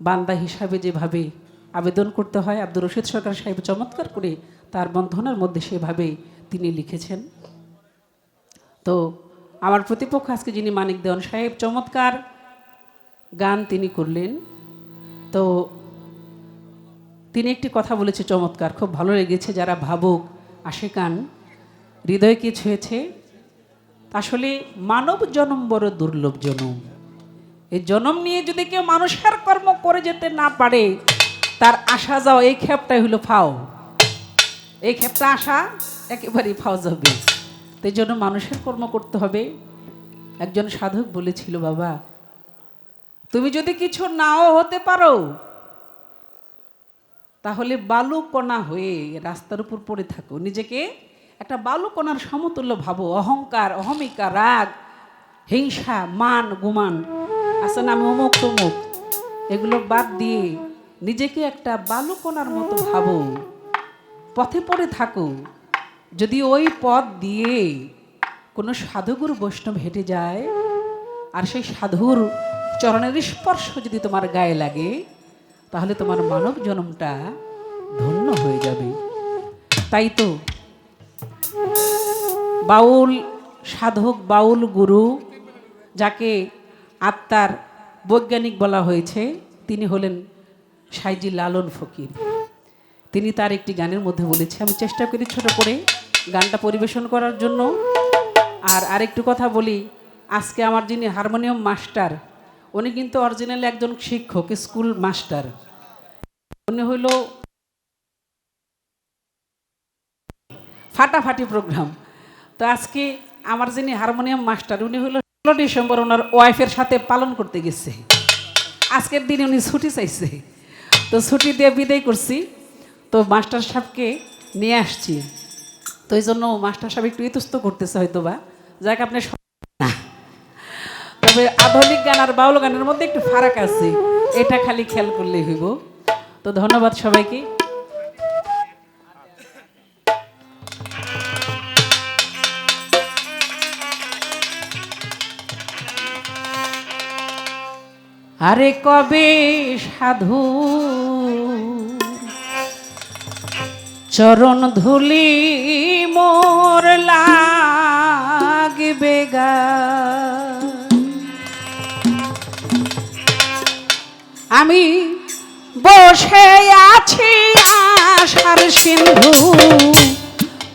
বান্দা হিসাবে যেভাবে আবেদন করতে হয়, আব্দুর রশিদ সরকার সাহেব চমৎকার করে তার বন্ধনার মধ্যে সেভাবে তিনি লিখেছেন। তো আমার প্রতিপক্ষ আজকে যিনি মানিক দেওয়ান সাহেব, চমৎকার গান তিনি করলেন। তো তিনি একটি কথা বলেছে চমৎকার, খুব ভালো লেগেছে, যারা ভাবুক আশেকান হৃদয় কি ছুঁয়েছে? আসলে মানব জনম বড় দুর্লভ জনম। এই জনম নিয়ে যদি কেউ মানুষের কর্ম করে যেতে না পারে, তার আশা যাও এই ক্ষেপটাই হলো ফাও। এই ক্ষেপটা আশা একেবারেই ফাও যাবে। তো জন্য মানুষের কর্ম করতে হবে। একজন সাধক বলেছিল, বাবা, তুমি যদি কিছু নাও হতে পারো, তাহলে বালুকণা হয়ে রাস্তার উপর পড়ে থাকো। নিজেকে একটা বালুকণার সমতুল্য ভাবো। অহংকার, অহমিকা, রাগ, হিংসা, মান গুমান আসলে আমি অমুক তমুক এগুলো বাদ দিয়ে নিজেকে একটা বালুকোনার মতো ভাবো। পথে পড়ে থাকো। যদি ওই পথ দিয়ে কোনো সাধুগুরু বৈষ্ণব হেঁটে যায়, আর সেই সাধুর চরণের স্পর্শ যদি তোমার গায়ে লাগে, তাহলে তোমার মানব জন্মটা ধন্য হয়ে যাবে। তাই তো বাউল সাধক, বাউল গুরু, যাকে আত্মার বৈজ্ঞানিক বলা হয়েছে, তিনি হলেন সাইজি লালন ফকির। তিনি তার একটি গানের মধ্যে বলেছে, আমি চেষ্টা করি ছোট করে গানটা পরিবেশন করার জন্য। আর আরেকটু কথা বলি, আজকে আমার যিনি হারমোনিয়াম মাস্টার, উনি কিন্তু অরিজিনাল একজন শিক্ষক, স্কুল মাস্টার। উনি হইল ফাটাফাটি প্রোগ্রাম। তো আজকে আমার যিনি হারমোনিয়াম মাস্টার, উনি হইল ষোলো ডিসেম্বর ওনার ওয়াইফের সাথে পালন করতে গেছে। আজকের দিনে উনি ছুটি চাইছে। তো ছুটি দিয়ে বিদায় করছি। তো মাস্টার সাহেবকে নিয়ে আসছি। তো এই জন্য মাস্টার সাহেব একটু ইতস্ত করতেছে হয়তো বা যাক, আপনি না। তবে আধুনিক গান আর বাউল গানের মধ্যে একটু ফারাক আছে। এটা খালি খেয়াল করলেই হইব। তো ধন্যবাদ সবাইকে। আরে কবে সাধু? চরণ ধুলি মোর লাগবে গা। আমি বসে আছি আশার সিন্ধু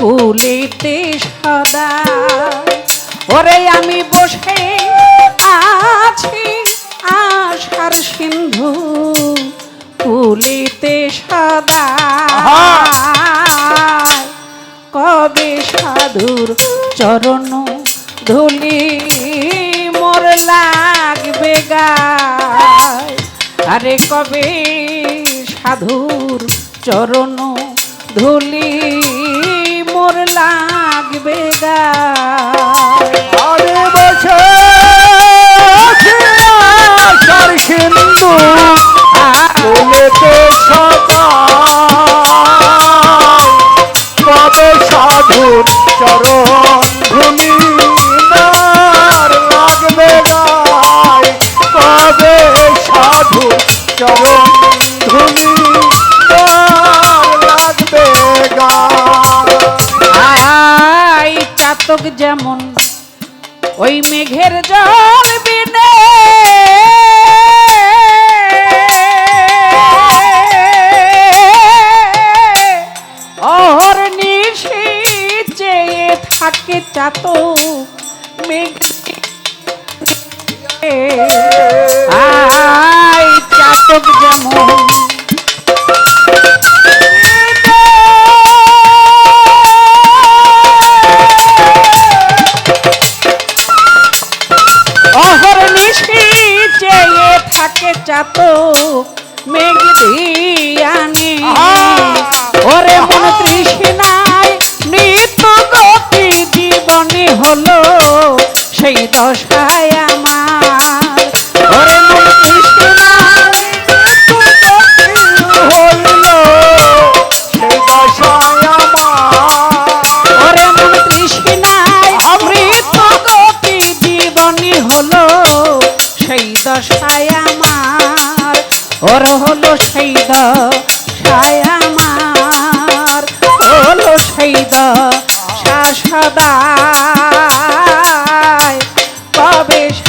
কুলিতে সদা। ওরে আমি বসে সদা কবে সাধুর চরণ ধুলি মোর লাগবে গায়। আরে কবে সাধুর চরণ ধুলি মোর লাগবে গায়। চরণ চাতক মেঘ। আই চাতক যেমন। অহর নিশি চেয়ে থাকে চাত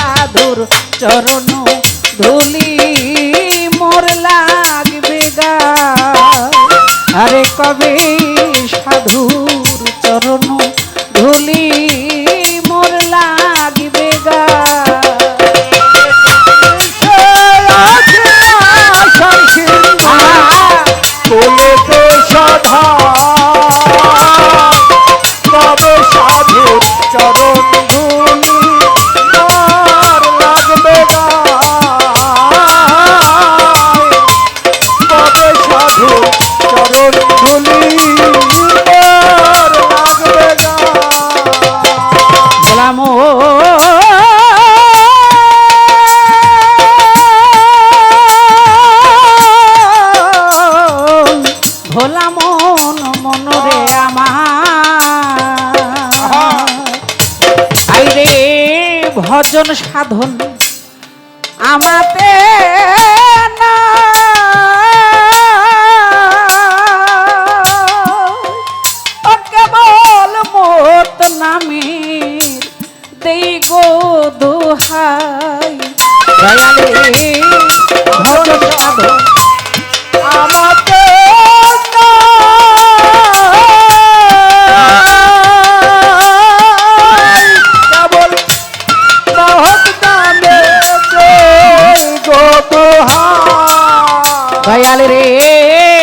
সাধুর চরণ ধুলি মোর লাগবে গা। আরে কবে সাধু সাধন আমাতে না। কেবল মত নামের দেই গো দোহাই। দয়ালে ভজন সাধন।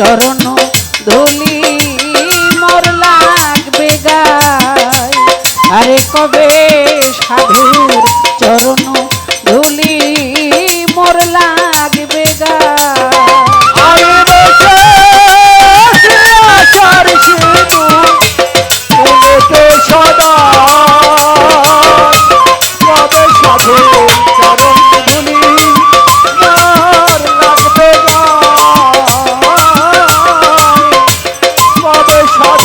চরণ ধুলি মোর লাগবে গায়। আরে কবে সাধুর চরণ ধুলি মোর লাগ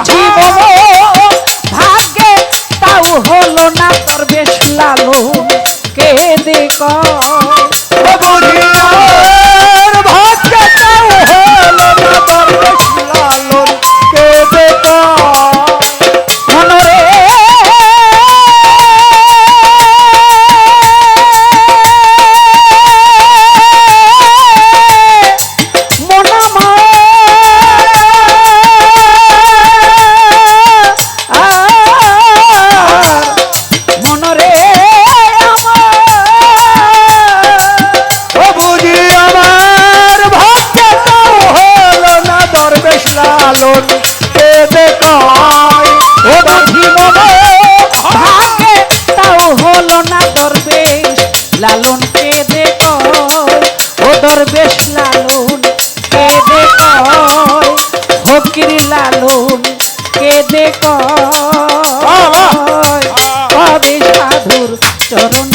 ও বুঝি লালন কে দেখ কবে সাধুর চরণ